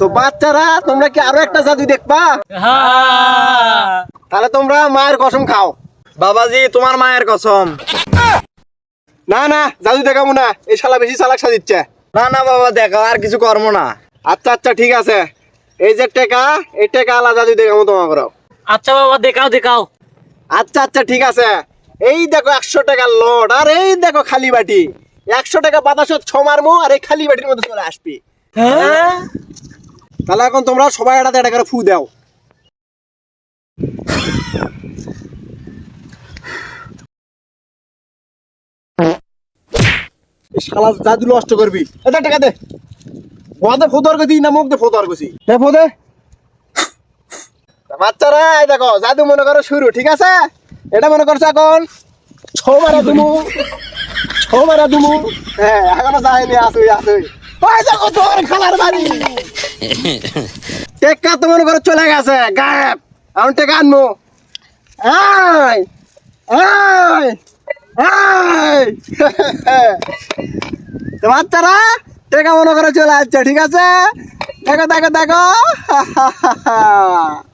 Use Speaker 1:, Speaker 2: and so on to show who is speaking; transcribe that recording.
Speaker 1: তো বাচ্চারা তোমরা কি আরও একটা জাদু দেখবা?
Speaker 2: হ্যাঁ।
Speaker 1: তাহলে তোমরা মায়ের কসম খাও।
Speaker 3: বাবাজি তোমার মায়ের কসম।
Speaker 1: না না জাদু দেখাবো না। এই শালা বেশি চালাক সাজিচ্ছে।
Speaker 3: না না বাবা দেখো আর কিছু কর্ম না।
Speaker 1: আচ্ছা আচ্ছা ঠিক আছে। এই যে টেকা এই টেকা আলাদা জাদু দেখাবো তোমার
Speaker 2: আচ্ছা বাবা দেখাও দেখাও।
Speaker 1: আচ্ছা আচ্ছা ঠিক আছে। এই দেখো একশো টাকার লোড আর এই দেখো খালি বাটি। একশো টাকা বাতাসত ছ মারমো আর এই খালি বাটির মধ্যে চলে আসবি।
Speaker 2: হ্যাঁ?
Speaker 1: তাহলে এখন তোমরা সবাই একটা একটা করে ফু দাও। শালা জাদু নষ্ট করবি। এটা টাকা দে। বদে ফোতর গেছি না মুখ দে ফোতর গেছি দে ফোদে বাচ্চারা এই দেখো জাদু মনে করো শুরু ঠিক আছে? এটা মনে করছ এখন? ছৌ মারা দুমু। ছৌ মারা দুমু। হ্যাঁ এখনও যায়নি আসুই আসুই। তোর খালার বাড়ি? টেক্কা তো মনে করো চলে গেছে গায়েব। এখন টেকা আনব। আয় আয় আয় তো বাচ্চারা টেকা মনে করে চলে আসছে ঠিক আছে? দেখো দেখো দেখো।